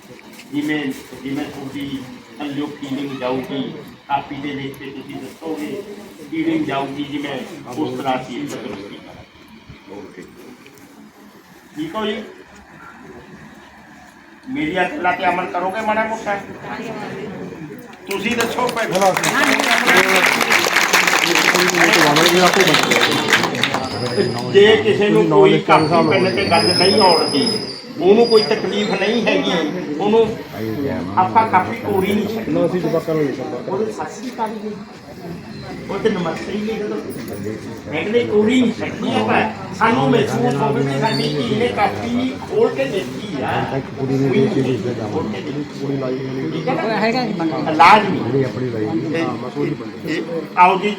ਜਿਵੇਂ ਜਿਵੇਂ ਤੁਹਾਡੀ ਥੱਲਿਓ ਫੀਲਿੰਗ ਜਾਊਗੀ ਕਾਪੀ ਦੇ ਕੇ ਤੁਸੀਂ ਦੱਸੋਗੇ ਫੀਲਿੰਗ ਜਾਊਗੀ ਜਿਵੇਂ ਉਸ ਤਰ੍ਹਾਂ ਸੀ ਤੰਦਰੁਸਤੀ ਓਕੇ ਠੀਕ ਹੋ ਜੀ? ਮੇਰੀਆਂ ਗੱਲਾਂ ਤੇ ਅਮਲ ਕਰੋਗੇ ਮਾੜਾ ਮੋਟਾ? ਤੁਸੀਂ ਦੱਸੋ ਪਹਿਲਾਂ ਜੇ ਕਿਸੇ ਨੂੰ ਕੋਈ ਕਾਪੀ ਪੈਨ ਤੇ ਗੱਲ ਨਹੀਂ ਆਉਣਦੀ ਉਹਨੂੰ ਕੋਈ ਤਕਲੀਫ ਨਹੀਂ ਹੈਗੀ ਉਹਨੂੰ ਆਪਾਂ ਕਾਪੀ ਕੋਰੀ ਨਹੀਂ ਨਾ ਅਸੀਂ ਜਵਾਕਾਂ ਨੂੰ ਨਹੀਂ ਸੰਪਰਕ ਉਹਦੇ ਅਕਾਲ ਜੀ ਉਹ ਤੇ ਨਮਸਤੇ ਹੀ ਜਦੋਂ। ਮੈਂ ਕਹਿੰਦੇ ਕੁੜੀ ਨਹੀਂ ਸਕਦੀ ਆਪਾਂ ਸਾਨੂੰ ਮਹਿਸੂਸ ਹੋਵੇ ਵੀ ਸਾਡੀ ਧੀ ਨੇ ਕਾਫੀ ਖੋਲ ਕੇ ਦਿੱਤੀ ਆ। ਇੱਕ ਕੁੜੀ ਨੇ ਦੇ ਕੇ ਦਿੱਤਾ। ਜਾਵਾਂ ਕੁੜੀ ਲਾਈ ਠੀਕ ਹੈ ਨਾ? ਹੈਗਾ ਜੀ ਮੰਗ ਇਲਾਜ ਨਹੀਂ। ਜਿਹੜੀ ਆਪਣੀ ਲਾਈ ਹੈ, ਹਾਂ ਮਸੂਲ ਹੀ ਬੰਦੇ। ਇਹ ਆਓ ਜੀ।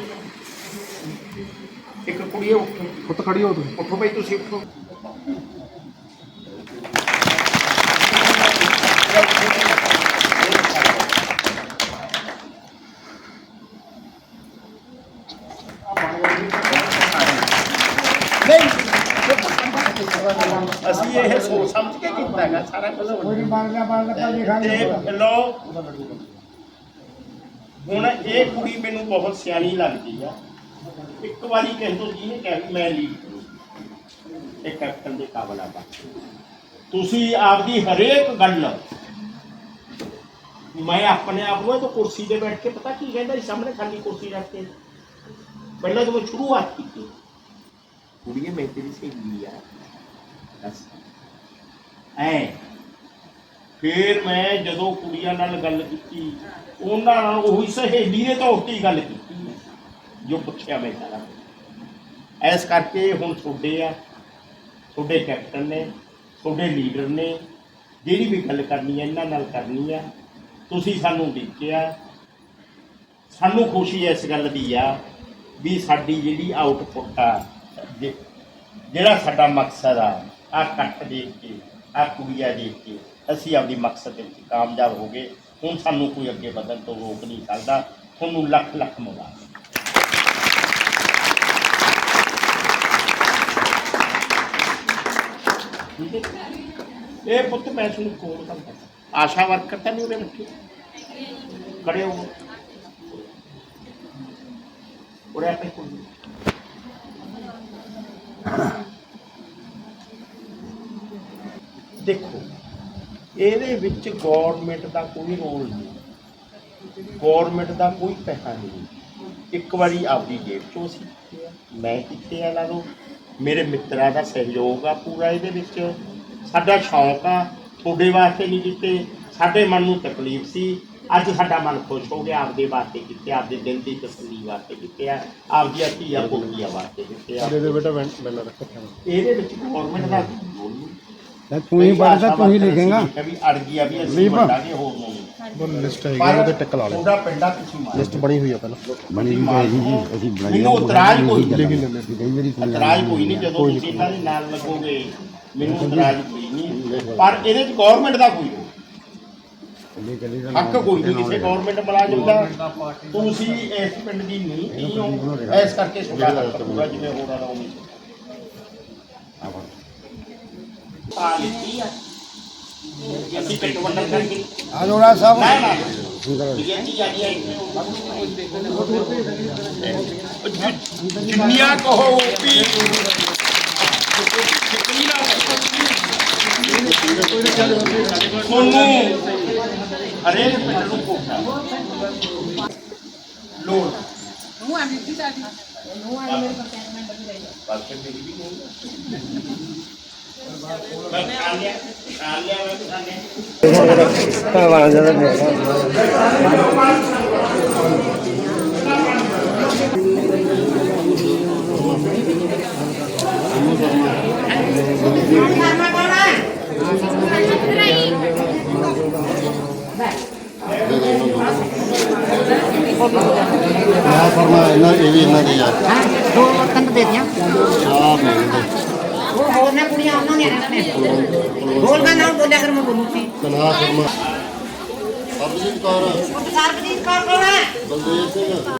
ਇੱਕ ਕੁੜੀ ਆ, ਉੱਠੋ ਪੁੱਤ ਖੜੀ ਹੋ ਤੁਸੀਂ। ਉੱਠੋ ਭਾਈ ਤੁਸੀਂ ਉੱਠੋ। ਅਸੀਂ ਇਹ ਸੋਚ ਸਮਝ ਕੇ ਕੀਤਾ ਹੈਗਾ ਸਾਰਾ ਕੁਝ ਤੇ ਲੋ ਹੁਣ ਇਹ ਕੁੜੀ ਮੈਨੂੰ ਬਹੁਤ ਸਿਆਣੀ ਲੱਗਦੀ ਆ। ਇੱਕ ਵਾਰੀ ਕਹਿ ਦੋ ਜੀ ਨੇ ਕਿਹਾ ਮੈਂ ਲੀਡ ਕਰੂੰ। ਇਹ ਕੈਪਟਨ ਦੇ ਕਾਬਲ ਆ ਬਸ ਤੁਸੀਂ ਆਪਦੀ ਹਰੇਕ ਗੱਲ ਮੈਂ ਆਪਣੇ ਆਪ ਨੂੰ ਤਾਂ ਕੁਰਸੀ ਤੇ ਬੈਠ ਕੇ ਪਤਾ ਕੀ ਕਹਿੰਦਾ ਸੀ ਸਾਹਮਣੇ ਖਾਲੀ ਕੁਰਸੀ ਰੱਖ ਕੇ। ਪਹਿਲਾਂ ਮੈਂ ਸ਼ੁਰੂਆਤ ਕੀਤੀ। ਕੁੜੀਏ ਮੈਂ ਤੇਰੀ ਸਹੇਲੀ ਆ। ਐ। ਫਿਰ ਮੈਂ ਜਦੋਂ ਕੁੜੀਆਂ ਨਾਲ ਗੱਲ ਕੀਤੀ, ਉਹਨਾਂ ਨਾਲ ਉਹੀ ਸਹੇਲੀ ਦੇ ਤੌਰ ਤੇ ਗੱਲ ਕੀਤੀ ਜੋ ਪੁੱਛਿਆ ਮੈਂ ਸਾਰਾ। ਐਸ ਕਰਕੇ ਹੁਣ ਤੁਹਾਡੇ ਆ, ਤੁਹਾਡੇ ਕੈਪਟਨ ਨੇ, ਤੁਹਾਡੇ ਲੀਡਰ ਨੇ, ਜਿਹੜੀ ਵੀ ਗੱਲ ਕਰਨੀ ਹੈ, ਇਹਨਾਂ ਨਾਲ ਕਰਨੀ ਆ। ਤੁਸੀਂ ਸਾਨੂੰ ਦੇਖਿਆ, ਸਾਨੂੰ ਖੁਸ਼ੀ ਇਸ ਗੱਲ ਦੀ ਆ, ਵੀ ਸਾਡੀ ਜਿਹੜੀ ਆਊਟਪੁੱਟ ਆ ਜਿਹੜਾ ਸਾਡਾ ਮਕਸਦ ਆ ਆ ਕੱਟ ਦੇਖ ਕੇ ਆ ਕੁੜੀਆਂ ਦੇਖ ਕੇ, ਅਸੀਂ ਆਪਦੀ ਮਕਸਦ ਦੇ ਵਿੱਚ ਕਾਮਯਾਬ ਹੋ ਗਏ। ਹੁਣ ਸਾਨੂੰ ਕੋਈ ਅੱਗੇ ਵਧਣ ਤੋਂ ਰੋਕ ਨਹੀਂ ਸਕਦਾ। ਤੁਹਾਨੂੰ ਲੱਖ ਲੱਖ ਮੁਬਾਰਕ। ਇਹ ਪੁੱਤ ਮੈਂ ਤੁਹਾਨੂੰ ਕੋਲ ਕਰਦਾ ਆਸ਼ਾ ਵਰਕਰ ਤਾਂ ਨਹੀਂ ਉਰੇ ਬੈਠੇ ਖੜੇ ਹੋ। ਉਰੇ ਆਪਣੇ ਕੋਲ ਦੇਖੋ ਇਹਦੇ ਵਿੱਚ ਗਵਰਨਮੈਂਟ ਦਾ ਕੋਈ ਰੋਲ ਨਹੀਂ। ਗਵਰਨਮੈਂਟ ਦਾ ਕੋਈ ਪੈਸਾ ਨਹੀਂ। ਇੱਕ ਵਾਰੀ ਆਪਦੀ ਜੇਬ ਚੋਂ ਆ। ਮੈਂ ਕੀਤੇ ਆ ਲਾ ਲਓ ਮੇਰੇ ਮਿੱਤਰਾਂ ਦਾ ਸਹਿਯੋਗ ਆ ਪੂਰਾ ਇਹਦੇ ਵਿੱਚ। ਸਾਡਾ ਸ਼ੌਂਕ ਆ ਤੁਹਾਡੇ ਵਾਸਤੇ ਨਹੀਂ ਕੀਤੇ। ਸਾਡੇ ਮਨ ਨੂੰ ਤਕਲੀਫ ਸੀ। ਅੱਜ ਸਾਡਾ ਮਨ ਖੁਸ਼ ਹੋ ਗਿਆ ਆਪਦੇ ਵਾਸਤੇ ਕੀਤੇ ਆਪਦੇ ਦਿਲ ਦੀ ਤਸੱਲੀ ਵਾਸਤੇ ਕੀਤੇ ਆ। ਆਪਦੀਆਂ ਧੀਆ ਪੁੱਤੀਆਂ ਵਾਸਤੇ ਕੀਤੇ ਆ। ਦੇ ਦੇ ਬੇਟਾ ਬੈਨਰ ਰੱਖੋ ਇਹਦੇ ਵਿੱਚ ਗਵਰਨਮੈਂਟ ਦਾ ਤਾਂ ਤੂੰ ਹੀ ਪੜਦਾ ਤੂੰ ਹੀ ਲਿਖੇਗਾ। ਵੀ ਅੜ ਗਿਆ ਵੀ ਅਸੀਂ। ਵੰਡਾਂਗੇ ਹੋਰ ਨੂੰ ਬੋਲ ਲਿਸਟ ਹੈਗੀ ਪਰ ਉਹਦੇ ਟਿਕ ਲਾ ਲੈ ਤੁਹਾਡਾ ਪਿੰਡਾ ਤੁਸੀਂ ਮਾਰ। ਲਿਸਟ ਬਣੀ ਹੋਈ ਆ ਪਹਿਲਾਂ। ਬਣੀ ਵੀ ਹੈ ਜੀ ਅਸੀਂ ਬਣਾਈ ਮੈਨੂੰ ਇਤਰਾਜ਼ ਕੋਈ ਨਹੀਂ। ਲੈਂਦੇ ਕਈ ਵਾਰੀ ਕੋਈ ਇਤਰਾਜ਼ ਕੋਈ ਨਹੀਂ ਜਦੋਂ ਤੁਸੀਂ ਇਹਨਾਂ ਦੇ ਨਾਲ ਲੱਗੋਗੇ ਮੈਨੂੰ ਇਤਰਾਜ਼ ਕੋਈ ਨਹੀਂ। ਪਰ ਇਹਦੇ ਚ ਗਵਰਨਮੈਂਟ ਦਾ ਕੋਈ ਨਹੀਂ। ਕੱਲੀ ਕੱਲੀ ਦਾ ਹੱਕ ਕੋਈ ਨਹੀਂ ਕਿਸੇ ਗਵਰਨਮੈਂਟ ਮੁਲਾਜ਼ਮ ਦਾ। ਤੁਸੀਂ ਇਸ ਪਿੰਡ ਦੀ ਨਹੀਂ ਨਹੀਂ ਹੋ ਇਸ ਕਰਕੇ ਹੱਕ ਪੂਰਾ ਜਿਵੇਂ ਹੋਣਾ ਦਾ ਉਵੇਂ ਆ ਲਿੱਤੀ ਆ ਅਸੀਂ ਪਿੰਡ ਵੰਡਣ ਕਰਕੇ ਅਰੋੜਾ ਸਾਹਿਬ ਨਾ ਨਾ ਬੀਜੇਪੀ ਜਾਂਦੀ ਹੈ ਜਿੰਨੀਆਂ ਕਹੋ ਵੀ ਤੁਹਾਨੂੰ ਹਰੇਕ ਪਿੰਡ ਨੂੰ ਕੋਟਾ ਲੋੜ ਨੂੰ ਆ ਬੀਬੀ ਸਾਡੀ ਬਲਕਿ ਮੇਰੀ ਵੀ ਨਹੀਂ ਮੈਂ ਖਾ ਲਿਆ ਖਾ ਲਿਆ ਮੈਂ ਖਾ ਲਿਆ ਕਰਨਾ ਕੌਣ ਹੈ ਆ ਫਰਮਾ ਇਹਨਾਂ ਇਹ ਵੀ ਇਹਨਾਂ ਦੀ ਆ ਹਾਂ ਦੋ ਬਰਤਨ ਦੇ ਦਿਆਂ ਚਾਹ ਨਹੀਂ ਦੇ ਹੋਰ ਨਾ ਕੁੜੀਆਂ ਉਹਨਾਂ ਨੇ ਰਹਿਣਾ ਨੇ ਬੋਲ ਗਾ ਨਾ ਬੋਲਿਆ ਕਰ ਮੈਂ ਬੋਲੂ ਸੀ ਤਨਾ ਫਰਮਾ ਅਬਜੀਤ ਕੌਰ ਸਰਬਜੀਤ ਕੌਰ ਕੋਲ ਹੈ। ਬਲਦੇਵ ਸਿੰਘ।